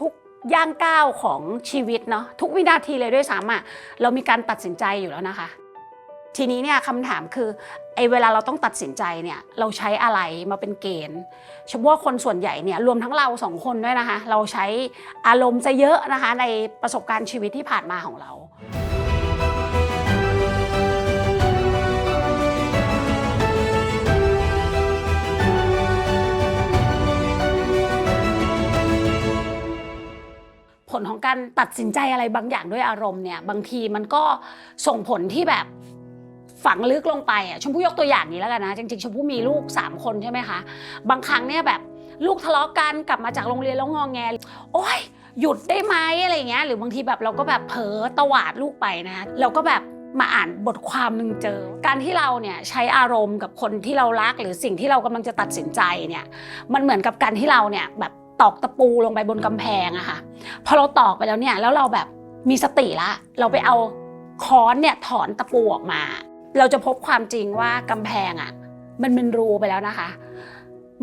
ทุกๆย่างก้าวของชีวิตเนาะทุกวินาทีเลยด้วยซ้ำอะเรามีการตัดสินใจอยู่แล้วนะคะ ทีนี้เนี่ยคำถามคือไอ้เวลาเราต้องตัดสินใจเนี่ยเราใช้อะไรมาเป็นเกณฑ์เฉพาะคนส่วนใหญ่เนี่ยรวมทั้งเราสองคนด้วยนะคะ เราใช้อารมณ์จะเยอะนะคะในประสบการณ์ชีวิตที่ผ่านมาของเรา ผลของการตัดสินใจอะไรบางอย่างด้วยอารมณ์เนี่ยบางทีมันก็ส่งผลที่แบบฝังลึกลงไปอะชมพู่ยกตัวอย่างนี้แล้วกันนะ จริงๆชมพู่มีลูก 3 คนใช่ไหมคะ บางครั้งเนี่ยแบบลูกทะเลาะกันกลับมาจากโรงเรียนแล้วงองแง โอ๊ยหยุดได้ไหมอะไรเงี้ยหรือบางทีแบบเราก็แบบเผลอตวาดลูกไปนะเราก็แบบมาอ่านบทความหนึ่งเจอ การที่เราเนี่ยใช้อารมณ์กับคนที่เรารัก หรือสิ่งที่เรากำลังจะตัดสินใจเนี่ยมันเหมือนกับการที่เราเนี่ยแบบ ตอกตะปูลงไปบนกำแพงอะค่ะ พอเราตอกไปแล้วเนี่ยแล้วเราแบบมีสติละ เราไปเอาค้อนเนี่ยถอนตะปูออกมา เราจะพบความจริงว่ากำแพงอะมันเป็นรูไปแล้วนะคะ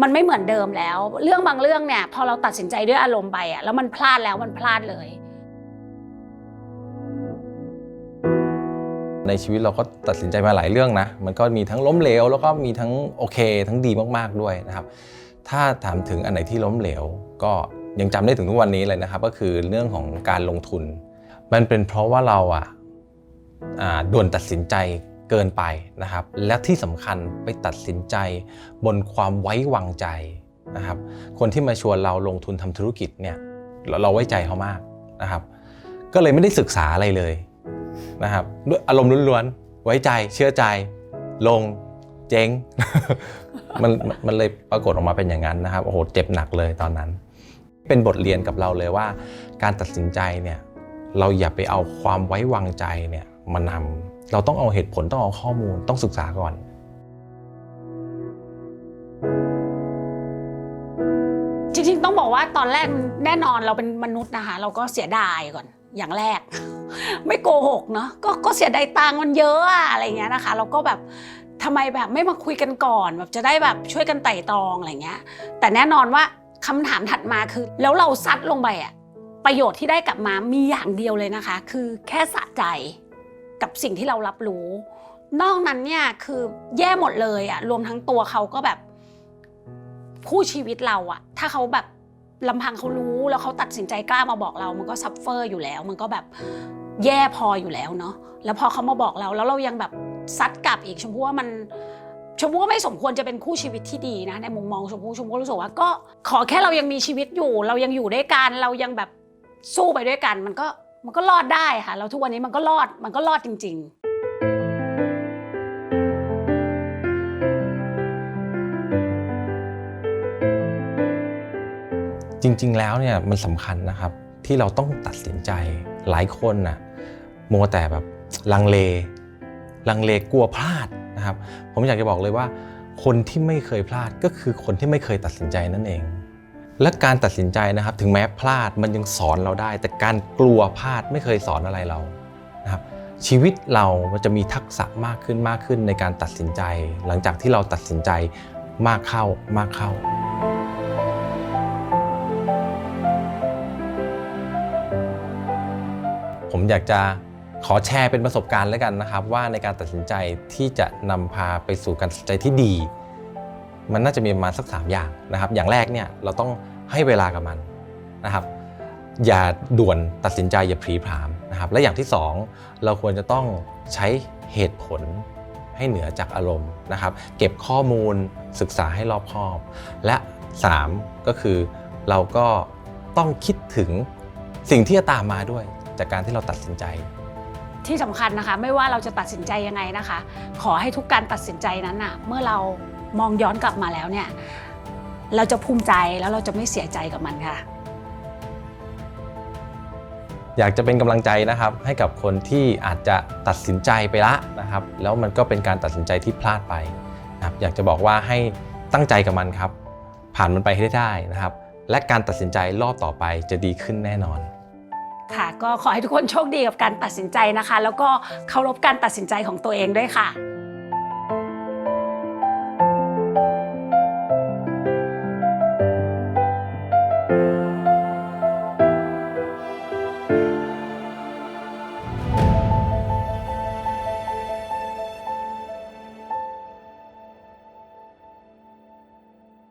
มันไม่เหมือนเดิมแล้ว เรื่องบางเรื่องเนี่ยพอเราตัดสินใจด้วยอารมณ์ไปอะแล้วมันพลาดแล้วมันพลาดเลย ในชีวิตเราก็ตัดสินใจมาหลายเรื่องนะ มันก็มีทั้งล้มเหลวแล้วก็มีทั้งโอเค ทั้งดีมากๆด้วยนะครับ ถ้าถามถึงอันไหนที่ล้มเหลว ก็ยังจำได้ถึงทุกวันนี้เลยนะครับ ก็คือเรื่องของการลงทุน มันเป็นเพราะว่าเราอะอ่าด่วนตัดสินใจเกินไปนะครับ และที่สำคัญไปตัดสินใจบนความไว้วางใจนะครับ คนที่มาชวนเราลงทุนทำธุรกิจเนี่ยเราเราไว้ใจเขามากนะครับ ก็เลยไม่ได้ศึกษาอะไรเลยนะครับด้วยอารมณ์ล้วนๆไว้ใจเชื่อใจลง เจ๊งมันมันเลยปรากฏออกมาเป็นอย่างนั้นนะครับโอ้โหเจ็บหนักเลยตอนนั้น เป็นบทเรียนกับเราเลยว่า การตัดสินใจเนี่ยเราอย่าไปเอาความไว้วางใจเนี่ยมานำเราต้องเอาเหตุผลต้องเอาข้อมูลต้องศึกษาก่อนจริงๆต้องบอกว่าตอนแรกแน่นอนเราเป็นมนุษย์นะคะเราก็เสียดายก่อนอย่างแรก ไม่โกหกเนาะก็ก็เสียดายตังค์มันเยอะอะอะไรเงี้ยนะคะ เราก็แบบ ทำไมแบบไม่มาคุยกันก่อนแบบจะได้แบบช่วยกันไต่ตองอะไรเงี้ย แต่แน่นอนว่าคำถามถัดมาคือ แล้วเราซัดลงไปอะประโยชน์ที่ได้กลับมามีอย่างเดียวเลยนะคะ คือแค่สะใจกับสิ่งที่เรารับรู้ นอกนั้นเนี่ยคือแย่หมดเลยอะรวมทั้งตัวเขาก็แบบคู่ชีวิตเราอะถ้าเขาแบบลำพังเขารู้แล้วเขาตัดสินใจกล้ามาบอกเรา มันก็ซัฟเฟอร์อยู่แล้ว มันก็แบบแย่พออยู่แล้วเนาะแล้วพอเขามาบอกเราแล้วเรายังแบบ ซัดกลับอีกชมพู่ว่ามันชมพู่ว่าไม่สมควรจะเป็นคู่ชีวิตที่ดีนะ ในมุมมองชมพู่ชมพู่รู้สึกว่าก็ขอแค่เรายังมีชีวิตอยู่ เรายังอยู่ด้วยกันเรายังแบบสู้ไปด้วยกัน มันก็มันก็รอดได้ค่ะแล้วทุกวันนี้มันก็รอดมันก็รอดจริง ๆจริง ๆ แล้วเนี่ยมันสำคัญนะครับที่เราต้องตัดสินใจหลายคนน่ะมัวแต่แบบลังเล ลังเลกลัวพลาดนะครับ ผมอยากจะบอกเลยว่า คนที่ไม่เคยพลาดก็คือคนที่ไม่เคยตัดสินใจนั่นเอง และการตัดสินใจนะครับ ถึงแม้พลาดมันยังสอนเราได้ แต่การกลัวพลาดไม่เคยสอนอะไรเรานะครับ ชีวิตเรามันจะมีทักษะมากขึ้นมากขึ้นในการตัดสินใจ หลังจากที่เราตัดสินใจมากเข้ามากเข้าผมอยากจะ ขอแชร์เป็นประสบการณ์แล้วกันนะครับ ว่าในการตัดสินใจที่จะนำพาไปสู่การตัดสินใจที่ดี มันน่าจะมีประมาณสักสามอย่างนะครับ อย่างแรกเนี่ยเราต้องให้เวลากับมันนะครับ อย่าด่วนตัดสินใจอย่าพลีพรามนะครับ และอย่างที่สองเราควรจะต้องใช้เหตุผลให้เหนือจากอารมณ์นะครับ เก็บข้อมูลศึกษาให้รอบคอบ และสามก็คือเราก็ต้องคิดถึงสิ่งที่จะตามมาด้วยจากการที่เราตัดสินใจ ที่สำคัญนะคะ ไม่ว่าเราจะตัดสินใจยังไงนะคะ ขอให้ทุกการตัดสินใจนั้นน่ะเมื่อเรามองย้อนกลับมาแล้วเนี่ยเราจะภูมิใจแล้วเราจะไม่เสียใจกับมันค่ะ อยากจะเป็นกำลังใจนะครับ ให้กับคนที่อาจจะตัดสินใจไปละนะครับ แล้วมันก็เป็นการตัดสินใจที่พลาดไปนะครับอยากจะบอกว่าให้ตั้งใจกับมันครับ ผ่านมันไปให้ได้นะครับ และการตัดสินใจรอบต่อไปจะดีขึ้นแน่นอน ค่ะ ก็ขอให้ทุกคนโชคดีกับการตัดสินใจนะคะ แล้วก็เคารพการตัดสินใจของตัวเองด้วยค่ะ